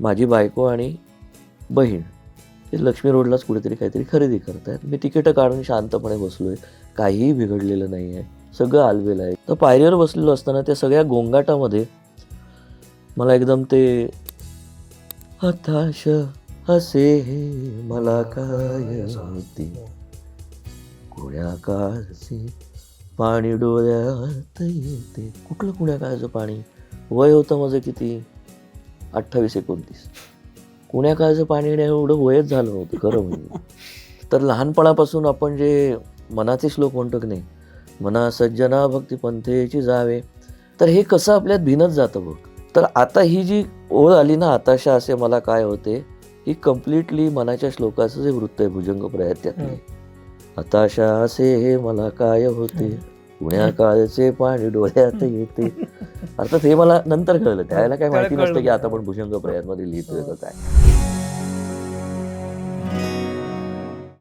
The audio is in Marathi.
माझी बायको आणि बहीण हे लक्ष्मी रोडलाच कुठेतरी काहीतरी खरेदी करतायत. मी तिकीटं काढून शांतपणे बसलो आहे काहीही बिघडलेलं नाही आहे सगळं आलबेल आहे. तर पायरीवर बसलेलो असताना त्या सगळ्या गोंगाटामध्ये मला एकदम ते हताश हसे हे मला काय होती? कुण्या काळचे पाणी डोळ्यात येते? कुठलं कुण्या काळचं पाणी? वय होतं माझं किती? अठ्ठावीस एकोणतीस. कुण्या काळचं पाणी येणं एवढं वयच झालं नव्हतं खरं म्हणजे. तर लहानपणापासून आपण जे मनाचे श्लोक म्हणतो की नाही मना सज्जना भक्ती पंथेची जावे. तर हे कसं आपल्यात भिनत जातं बघ. तर आता ही जी ओळ आली ना आताशा असे मला काय होते ही कम्प्लिटली मनाच्या श्लोकाचं जे वृत्त आहे भुजंग प्रयत्नातले हताशा असे हे मला काय होते पुण्या काळचे पाणी डोळ्यात येते. अर्थात हे मला नंतर कळलं त्यावेळेला काय माहिती नसतं की. आता आपण भुजंग प्रयत्नामध्ये लिहितोय का काय